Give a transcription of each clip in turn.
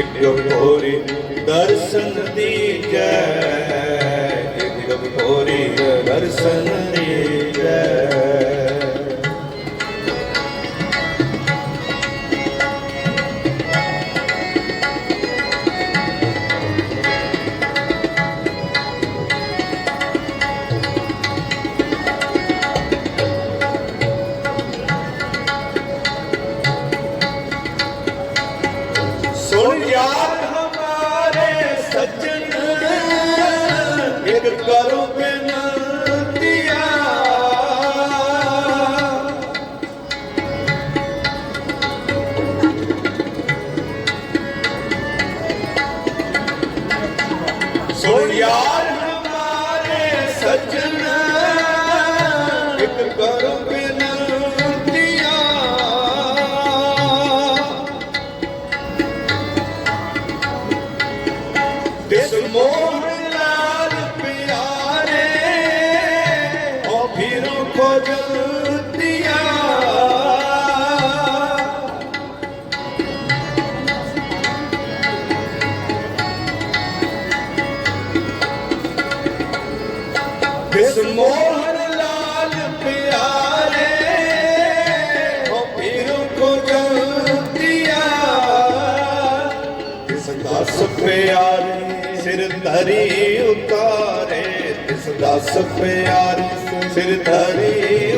ਇੱਕ ਹੋਰੀ ਦਰਸ਼ਨ ਦੀਜੈ। ਇੱਕ ਹੋਰੀ ਦਰਸ਼ਨ ਦੀਜੈ। ਸੁਣ ਇੱਕ ਕਰੋ ਬੇਨਤੀਆ ਸੁਣ ਯਾਰ ਹਮਾਰੇ ਸੱਜਣ ਮੋਹਨ ਲਾਲ ਪਿਆਰੇ, ਉਹ ਕੋ ਖੋਜਤੀਆ ਤਿਸ ਦਸ ਪਿਆਰੇ ਸਿਰ ਧਰੀ ਉਤਾਰੇ ਤਿਸ ਦਸ ਪਿਆਰੇ ਸਿਰ ਧਰੀ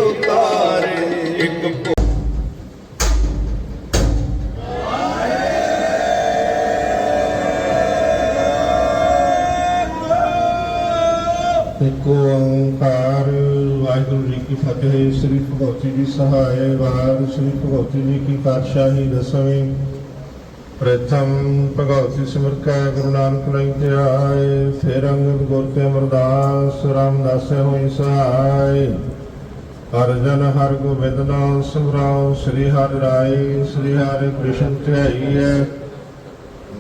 ਇੱਕ ਓੰਕਾਰ ਵਾਹਿਗੁਰੂ ਜੀ ਕੀ ਫਤਿਹ। ਸ੍ਰੀ ਭਗਵਤੀ ਜੀ ਸਹਾਇ ਵਾਰ, ਸ੍ਰੀ ਭਗਵਤੀ ਜੀ ਕੀ ਪਾਤਸ਼ਾਹੀ ਦਸਵੇਂ। ਪ੍ਰਥਮ ਭਗਵਤੀ ਸਿਮਰ ਕੈ, ਗੁਰੂ ਨਾਨਕ ਲਈ ਧਿਆਏ, ਫਿਰ ਅੰਗਦ ਗੁਰ ਤੇ ਅਮਰਦਾਸ, ਰਾਮਦਾਸ ਹੋਈ ਸਹਾਇ। ਹਰ ਜਨ ਹਰ ਗੋਬਿੰਦ ਨਾਮ ਸਿਮਰਾਉ ਸ੍ਰੀ ਹਰਿ ਰਾਏ, ਸ੍ਰੀ ਹਰਿ ਕ੍ਰਿਸ਼ਨ ਧਿਆਈਐ।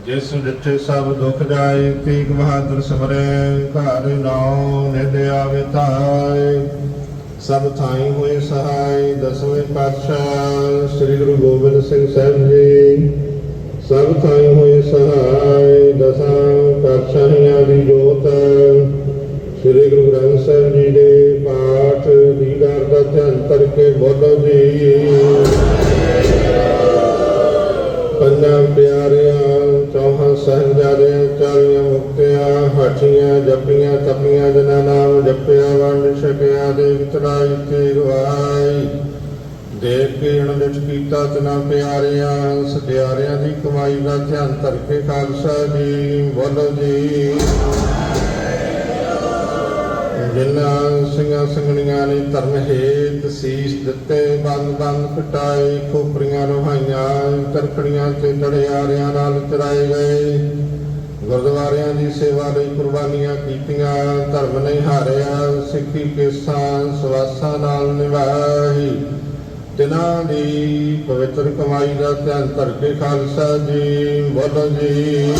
ਜਿਸ ਜਿੱਥੇ ਸਭ ਦੁਖ ਜਾਏ, ਤੀਕ ਬਹਾਦਰ ਸਿਮਰੈ, ਘਰ ਨਾਉ ਨਿਧ ਆਵੇ ਧਾਇ ਸਭ ਥਾਈ ਹੋਏ ਸਹਾਈ, ਦਸਵੇਂ ਪਾਤਸ਼ਾਹ, ਸ੍ਰੀ ਗੁਰੂ ਗੋਬਿੰਦ ਸਿੰਘ ਸਾਹਿਬ ਜੀ। ਸਭ ਥਾਈ ਹੋਏ ਸਹਾਈ, ਦਸਾਂ ਪਾਤਸ਼ਾਹੀਆਂ ਦੀ ਜੋਤ। ਸ੍ਰੀ ਗੁਰੂ ਗ੍ਰੰਥ ਸਾਹਿਬ ਜੀ ਦੇ ਪਾਠ ਦੀਦਾਰ ਦਾ ਧਿਆਨ ਕਰਕੇ ਬੋਲੋ ਜੀ। ਪੰਜਾਂ ਪਿਆਰਿਆਂ ਚੌਹਾਂ ਸਹਿਜਾਦਿਆਂ ਚਾਲੀਆਂ ਮੁਕਤਿਆਂ ਜਪੀਆਂ, ਤਪੀਆਂ ਜਨਾ ਨਾਮ ਜਪਿਆ, ਵੰਡ ਛਕਿਆ ਦੇਖ ਤਰਾਈ ਤੇ ਗਵਾਈ ਦੇਖ ਕੇ ਅਣਦਿਠ ਕੀਤਾ ਤਨਾ ਪਿਆਰਿਆਂ ਸਤਿਆਰਿਆਂ ਦੀ ਕਮਾਈ ਦਾ ਧਿਆਨ ਕਰਕੇ ਖਾਲਸਾ ਜੀ, ਬੋਲੋ ਜੀ। ਜਿਨ੍ਹਾਂ ਸਿੰਘਾਂ ਸੰਗਣੀਆਂ ਨੇ ਧਰਮ ਹੇਤ ਸੀਸ ਦਿੱਤੇ, ਬੰਦ ਬੰਦ ਕਟਾਏ ਖੋਪਰੀਆਂ ਰੋਹਾਈਆਂ ਤਰਕੜੀਆਂ ਤੇ ਡੜਿਆਰਿਆਂ ਨਾਲ ਚਰਾਏ ਗਏ। ਗੁਰਦੁਆਰਿਆਂ ਦੀ ਸੇਵਾ ਲਈ ਕੁਰਬਾਨੀਆਂ ਕੀਤੀਆਂ, ਧਰਮ ਨਹੀਂ ਹਾਰਿਆ, ਸਿੱਖੀ ਕੇਸਾਂ ਸਵਾਸਾਂ ਨਾਲ ਨਿਭਾਈ। ਤਿਨਾਂ ਦੀ ਪਵਿੱਤਰ ਕਮਾਈ ਦਾ ਧਿਆਨ ਧਰ ਕੇ ਖਾਲਸਾ ਜੀ, ਬੋਲੋ ਜੀ।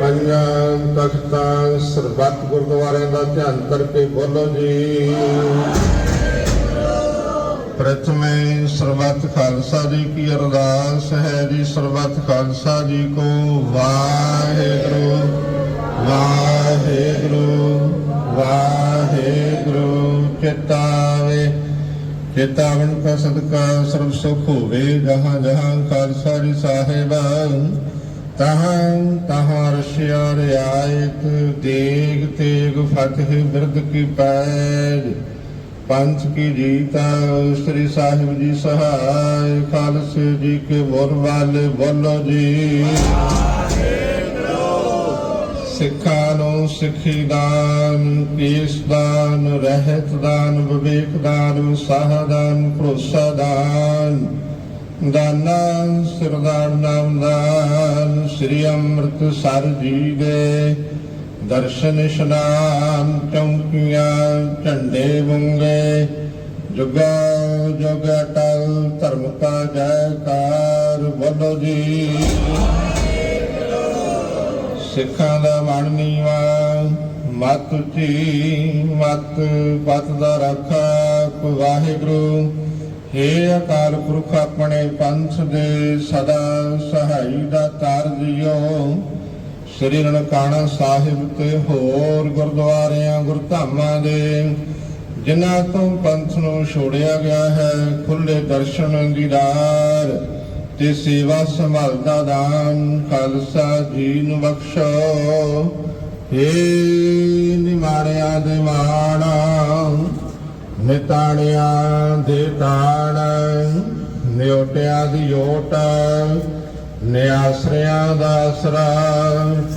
ਪੰਜਾਂ ਤਖਤਾਂ ਸਰਬੱਤ ਗੁਰਦੁਆਰਿਆਂ ਦਾ ਧਿਆਨ ਕਰਕੇ ਬੋਲੋ ਜੀ। ਪ੍ਰਥਮੇ ਸਰਬੱਤ ਖਾਲਸਾ ਜੀ ਕੀ ਅਰਦਾਸ ਹੈ ਜੀ, ਸਰਬੱਤ ਖਾਲਸਾ ਜੀ ਕੋ ਵਾਹਿਗੁਰੂ ਵਾਹਿਗੁਰੂ ਵਾਹਿਗੁਰੂ, ਚਿਤਾਵੇ। ਚੇਤਾਵਨ ਕਾ ਸਦਕਾ ਸਰਬ ਸੁਖ ਹੋਵੇ, ਜਹਾਂ ਜਹਾਂ ਖਾਲਸਾ ਜੀ ਸਾਹਿਬਾ ਤਹਾਂ ਤਹਾਂ ਰਸ਼ਿਆ ਰਿਆਇਤ ਦੇਗ ਤੇਗ ਫਤਿਹ ਬਿਰਦ ਕੀ ਪੈਜ। ਪੰਥ ਕੀ ਜੀਤਾ ਸ੍ਰੀ ਸਾਹਿਬ ਜੀ ਸਹਾਇ, ਖਾਲਸੇ ਜੀ ਕੇ ਬੋਲ ਵਾਲੇ ਬੋਲੋ ਜੀ। ਸਿੱਖਾਂ ਨੂੰ ਸਿੱਖੀ ਦਾਨ, ਕੇਸ ਦਾਨ, ਰਹਿਤ ਦਾਨ, ਵਿਵੇਕ ਦਾਨ, ਸਾਹ ਦਾਨ, ਭਰੋਸਾ ਦਾਨ। ਦਾਨਾ, ਸਿਰਦਾਰ ਨਾਮ ਸ੍ਰੀ ਅੰਮ੍ਰਿਤਸਰ ਜੀ ਦੇ ਦਰਸ਼ਨ ਇਸ਼ਨਾਨ, ਚੌਂਕੀਆਂ, ਝੰਡੇ ਵੰਗੇ ਜੁਗਾ, ਜੁਗ ਅਟਲ, ਧਰਮ ਕਾ ਜੈਕਾਰ, ਬੋਲੋ ਜੀ। ਸਿੱਖਾਂ ਦਾ ਮਨ ਨੀਵਾ, ਮਤ ਉੱਚੀ, ਮਤ ਪਤ ਦਾ ਰਾਖਾ, ਵਾਹਿਗੁਰੂ। ਹੇ ਅਕਾਲ ਪੁਰਖ ਆਪਣੇ ਪੰਥ ਦੇ ਸਦਾ ਸਹਾਈ ਦਾ ਤਾਰ ਸ੍ਰੀ ਨਨਕਾਣਾ ਸਾਹਿਬ ਤੇ ਹੋਰ ਗੁਰਦੁਆਰਿਆਂ, ਗੁਰਧਾਮਾਂ ਦੇ, ਜਿਨ੍ਹਾਂ ਤੋਂ ਪੰਥ ਨੂੰ ਛੋੜਿਆ ਗਿਆ ਹੈ ਖੁੱਲੇ ਦਰਸ਼ਨ ਦੀਦਾਰ ਤੇ ਸੇਵਾ ਸੰਭਾਲਦਾ ਦਾਨ ਖਾਲਸਾ ਜੀ ਨੂੰ ਬਖਸ਼ੋ। ਹੇ ਨਿਮਾਣਿਆ ਦੇ ਮਾਣਾ ਨਿਤਾਣਿਆਂ ਦੇ ਤਾਣ, ਨਿਉਟਿਆਂ ਦੀ ਓਟ, ਨਿਆਸਰਿਆਂ ਦਾ ਆਸਰਾ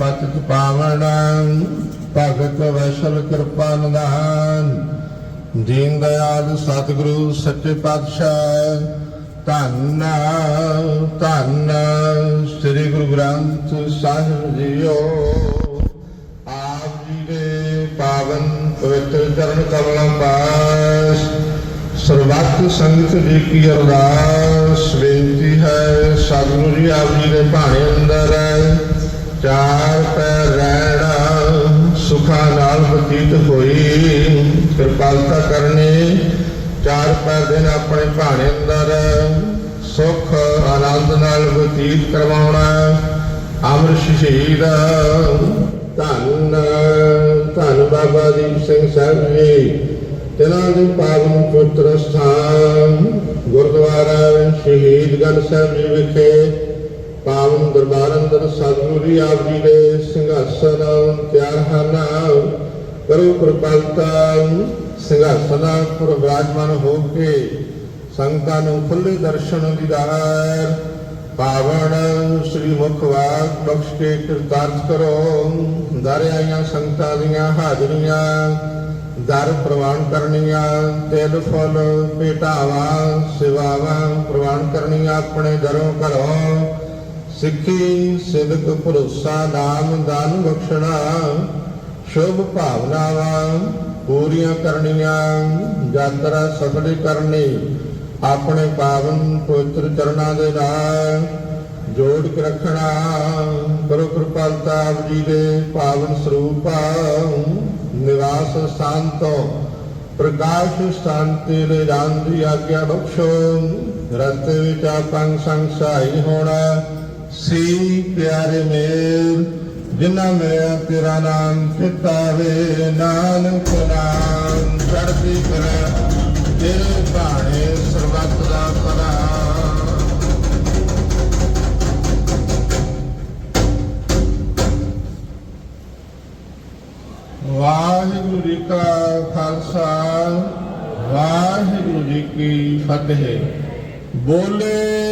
ਪਤਿਤ ਪਾਵਨ, ਭਗਤ ਵੈਸ਼ਲ ਕਿਰਪਾ ਨਿਧਾਨ। ਦੀਨ ਦਇਆਲ ਸਤਿਗੁਰੂ ਸੱਚੇ ਪਾਤਸ਼ਾਹ, ਧੰਨ ਧੰਨ ਸ੍ਰੀ ਗੁਰੂ ਗ੍ਰੰਥ ਸਾਹਿਬ ਜੀਓ। ਆਪ ਜੀ ਦੇ ਪਾਵਨ ਪਵਿੱਤਰ ਚਰਨ ਕਮਲਾਂ ਪਾਸ ਸਰਬੱਤ ਸੰਗਤ ਜੀ ਕੀ ਅਰਦਾਸ, ਬੇਨਤੀ ਹੈ ਸਤਿਗੁਰੂ ਜੀ ਆਪ ਜੀ ਦੇ ਭਾਣੇ ਅੰਦਰ ਚਾਰ ਪੈਰ ਰਹਿਣਾ, ਸੁਖਾਂ ਨਾਲ ਬਤੀਤ ਹੋਈ ਕਿਰਪਾਲਤਾ ਕਰਨੀ, ਚਾਰ ਪੈ ਦਿਨ ਆਪਣੇ ਭਾਣੇ ਅੰਦਰ ਸੁਖ, ਆਨੰਦ ਨਾਲ ਬਤੀਤ ਕਰਵਾਉਣਾ, ਅਮਰ ਸ਼ਹੀਦ, ਧੰਨ ਧੰਨ ਬਾਬਾ ਦੀਪ ਸਿੰਘ ਸਾਹਿਬ ਜੀ। ਤਿਨਾਂ ਦੇ ਪਾਵਨ ਪੁੱਤਰ ਸਥਾਨ ਗੁਰਦੁਆਰਾ ਸ਼ਹੀਦਗੰਜ ਸਾਹਿਬ ਜੀ ਵਿਖੇ ਪਾਵਨ ਦਰਬਾਰ ਅੰਦਰ ਸਤਿਗੁਰੂ ਜੀ ਆਪ ਜੀ ਦੇ ਸਿੰਘਾਸਨ ਤਿਆਰ ਹਨ। ਕਰੋ ਕਿਰਪਾਲਤਾ, ਸਿੰਘਾਸਨ ਪਰ ਵਿਰਾਜਮਾਨ ਹੋ ਕੇ ਸੰਗਤਾਂ ਨੂੰ ਖੁੱਲੇ ਦਰਸ਼ਨ ਦੀਦਾਰ ਪਾਵਨ ਸ੍ਰੀ ਮੁਖਵਾਕ ਬਖਸ਼ ਕੇ ਕਿਰਤਾਰਥ ਕਰੋ। ਦਰ ਆਈਆਂ ਸੰਗਤਾਂ ਦੀਆਂ ਹਾਜ਼ਰੀਆਂ, ਦਰ ਪ੍ਰਵਾਨ ਕਰਨੀਆਂ, ਤਿਲ ਫੁੱਲ ਭੇਟਾਵਾਂ, ਸੇਵਾਵਾਂ ਪ੍ਰਵਾਨ ਕਰਨੀਆਂ ਆਪਣੇ ਦਰੋਂ ਘਰੋਂ। ਸਿੱਖੀ, ਸਿਦਕ, ਭਰੋਸਾ, ਨਾਮ, ਦਾਨ, ਬਖਸ਼ਣਾ, ਸ਼ੁਭ ਭਾਵਨਾਵਾਂ ਪੂਰੀਆਂ ਕਰਨੀਆਂ, ਯਾਤਰਾ ਸਫਲ ਕਰਨੀ ਆਪਣੇ ਪਾਵਨ ਪਵਿੱਤਰ ਚਰਨਾਂ ਦੇ ਨਾਲ ਜੋੜ ਕੇ ਰੱਖਣਾ। ਕਰੋ ਕਿਰਪਾਲਤਾ ਆਪ ਜੀ ਦੇ ਪਾਵਨ ਸਰੂਪ ਨਿਵਾਸ ਸਥਾਨ ਤੋਂ ਪ੍ਰਕਾਸ਼ ਸਥਾਨ ਤੇ ਲੈ ਜਾਣ ਦੀ ਆਗਿਆ ਬਖਸ਼ੋ। ਰਸਤੇ ਵਿੱਚ ਆਪਾਂ ਸੰਗ ਸਹਾਈ ਹੋਣਾ। ਸੀ ਪਿਆਰੇ ਮੇਰ, ਜਿਨ੍ਹਾਂ ਮੇਰਾ ਤੇਰਾ ਨਾਮ ਚਿਤਾਵੇ ਨਾਨਕ ਨਾਮ ਚੜ੍ਹਦੀ ਕਰੇ ਤੇਰੇ ਬਾਣੇ ਫਤਿਹ। ਬੋਲੇ